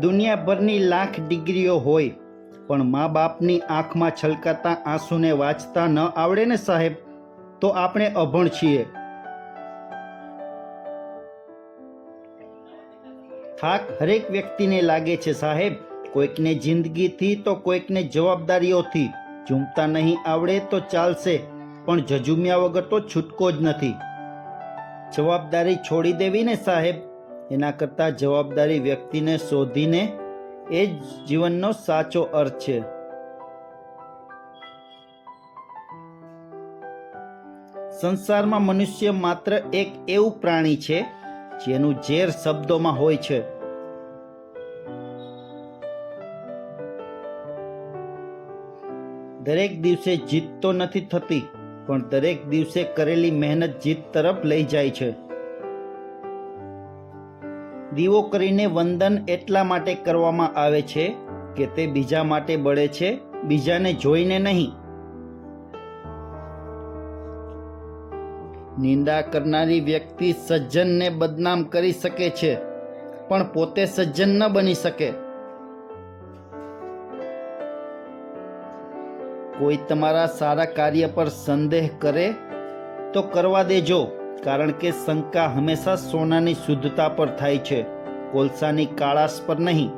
દુનિયાભરની લાખ ડિગ્રીઓ હોય, પણ મા બાપની આંખમાં છલકાતા આંસુને વાંચતા ન આવડે ને સાહેબ? તો આપણે અભણ છીએ. થાક હરેક વ્યક્તિને લાગે છે સાહેબ, કોઈકને જિંદગીથી તો કોઈકને જવાબદારીઓથી. ઝૂમતા નહીં આવડે તો ચાલશે, પણ જજુમ્યા વગર તો છૂટકો જ નથી. જવાબદારી છોડી દેવી ને સાહેબ? એના કરતાં જવાબદારી વ્યક્તિને શોધીને એ જ જીવનનો સાચો અર્થ છે. સંસારમાં મનુષ્ય માત્ર એક એવું પ્રાણી છે, જેનું ઝેર શબ્દોમાં હોય છે. દરેક દિવસે જીત તો નથી થતી, પણ દરેક દિવસે કરેલી મહેનત જીત તરફ લઈ જાય છે. દીવો કરીને વંદન એટલા માટે કરવામાં આવે છે કે તે બીજા માટે બળે છે, બીજાને જોઈને નહીં. નિંદા કરનારી વ્યક્તિ સજ્જનને બદનામ કરી શકે છે, પણ પોતે સજ્જન ન બની શકે. કોઈ તમારા સારા કાર્ય પર સંદેહ કરે તો કરવા દેજો. કારણ કે શંકા હંમેશા સોનાની શુદ્ધતા પર થાય છે, કોલસાની કાળાશ પર નહીં.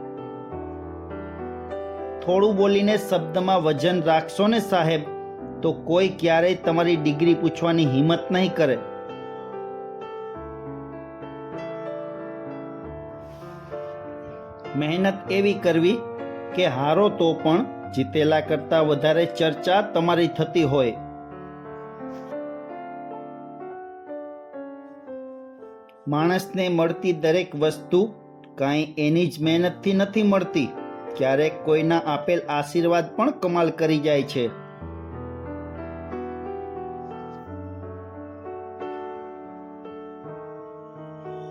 થોડું બોલીને શબ્દમાં વજન રાખશો ને સાહેબ, તો કોઈ ક્યારેય તમારી ડિગ્રી પૂછવાની હિંમત નહીં કરે. મહેનત એવી કરવી કે હારો તો પણ જીતેલા કરતાં વધારે ચર્ચા તમારી થતી હોય. માણસને મળતી દરેક વસ્તુ કાંઈ એની જ મહેનતથી નથી મળતી. ક્યારેક કોઈના આપેલ આશીર્વાદ પણ કમાલ કરી જાય છે.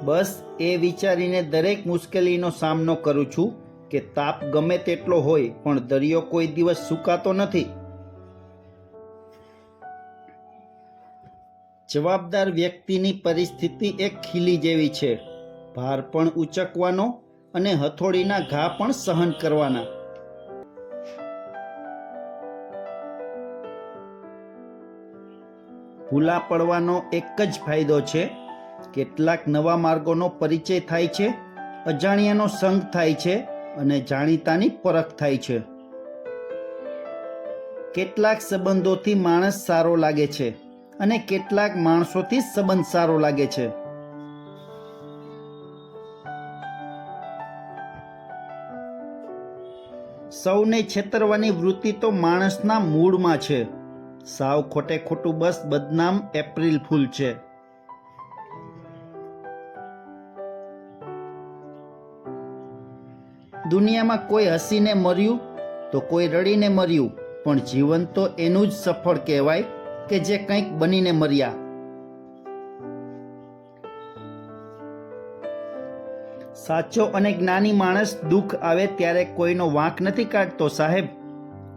બસ એ વિચારીને દરેક મુશ્કેલીનો સામનો કરું છું કે તાપ ગમે તેટલો હોય, પણ દરિયો કોઈ દિવસ સુકાતો નથી. જવાબદાર વ્યક્તિની પરિસ્થિતિ એક ખીલી જેવી છે. ભાર પણ ઉચકવાનો અને હથોડીના ઘા પણ સહન કરવાના. ભૂલા પડવાનો એક જ ફાયદો છે. કેટલાક નવા માર્ગોનો પરિચય થાય છે, અજાણ્યાનો સંગ થાય છે અને જાણીતાની પરખ થાય છે. કેટલાક સંબંધોથી માણસ સારો લાગે છે. અને કેટલાક માણસોથી સંબંધ સારો લાગે છે. સૌને છેતરવાની વૃત્તિ તો માણસના મૂળમાં છે. સાવ ખોટે ખોટું બસ બદનામ એપ્રિલ ફૂલ છે. દુનિયામાં કોઈ હસીને મર્યું તો કોઈ રડીને મર્યું, પણ જીવન તો એનું જ સફળ કહેવાય. કે જે કંઈક બનીને મર્યા. સાચો અને જ્ઞાની માણસ દુઃખ આવે ત્યારે કોઈનો વાંક નથી કાઢતો સાહેબ.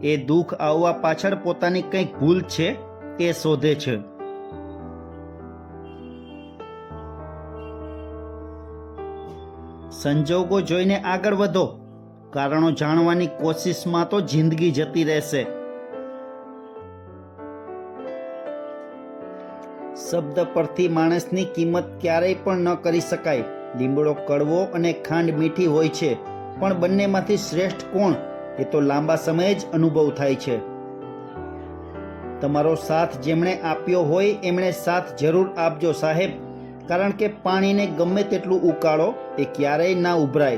એ દુઃખ આવવા પાછળ પોતાની કંઈક ભૂલ છે તે શોધે છે. સંજોગો જોઈને આગળ વધો. કારણો જાણવાની કોશિશમાં તો જિંદગી જતી રહેશે. શબ્દ પરથી માણસની કિંમત ક્યારેય પણ ન કરી શકાય. લીમડો કડવો અને ખાંડ મીઠી હોય છે, પણ બંનેમાંથી શ્રેષ્ઠ કોણ? એ તો લાંબા સમયે જ અનુભવ થાય છે. તમારો સાથ જેમણે આપ્યો હોય, એમણે સાથ જરૂર આપજો સાહેબ. કારણ કે પાણીને ગમે તેટલું ઉકાળો, એ ક્યારેય ના ઉભરાય.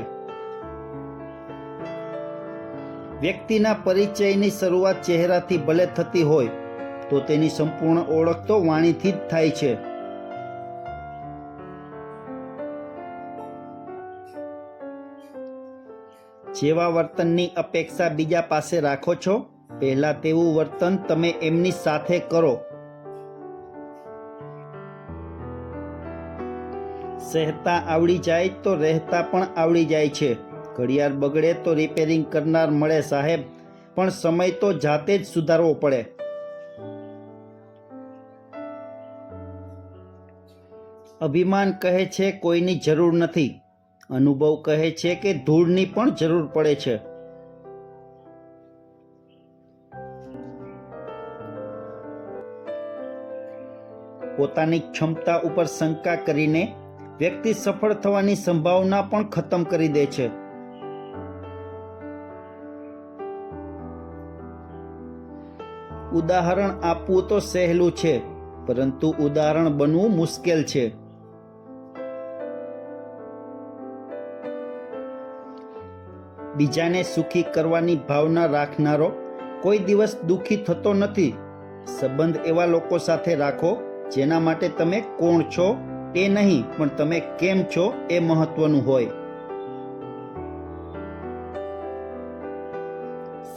વ્યક્તિના પરિચયની શરૂઆત ચહેરાથી ભલે થતી હોય તો તેની સંપૂર્ણ ઓળખ તો વાણીથી જ થાય છે. જેવા વર્તનની અપેક્ષા બીજા પાસે રાખો છો, પહેલા તેવું વર્તન તમે એમની સાથે કરો. સહેતા આવડી જાય તો રહેતા પણ આવડી જાય છે. ઘડિયાળ બગડે તો રિપેરિંગ કરનાર મળે સાહેબ, પણ સમય તો જાતે જ સુધારવો પડે. અભિમાન કહે છે કોઈની જરૂર નથી. અનુભવ કહે છે કે ધૂળની પણ જરૂર પડે છે. પોતાની ક્ષમતા ઉપર શંકા કરીને વ્યક્તિ સફળ થવાની સંભાવના પણ ખતમ કરી દે છે. ઉદાહરણ આપવું તો સહેલું છે, પરંતુ ઉદાહરણ બનવું મુશ્કેલ છે. બીજાને સુખી કરવાની ભાવના રાખનારો કોઈ દિવસ દુખી થતો નથી. સંબંધ એવા લોકો સાથે રાખો, જેના માટે તમે કોણ છો તે નહીં, પણ તમે કેમ છો એ મહત્વનું હોય.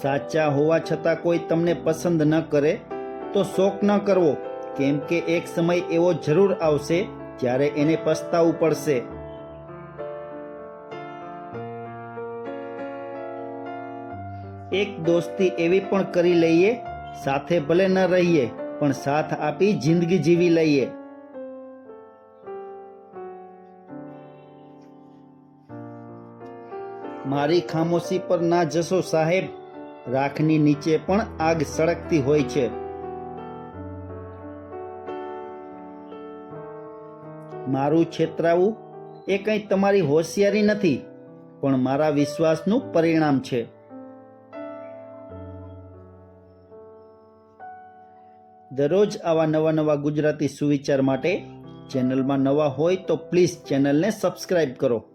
સાચા હોવા છતાં કોઈ તમને પસંદ ન કરે, તો શોક ન કરવો. કેમ કે એક સમય એવો જરૂર આવશે, જ્યારે એને પસ્તાવું પડશે. એક દોસ્તી એવી પણ કરી લઈએ, સાથે ભલે ન રહીએ, પણ સાથ આપી જિંદગી જીવી લઈએ. મારી ખામોશી પર ના જશો સાહેબ, રાખની નીચે પણ આગ સળગતી હોય છે. મારું છેતરાવું એ કંઈ તમારી હોશિયારી નથી, પણ મારા વિશ્વાસનું પરિણામ છે. દરરોજ આવા નવા નવા ગુજરાતી સુવિચાર માટે ચેનલમાં નવા હોય તો પ્લીઝ ચેનલને સબસ્ક્રાઈબ કરો.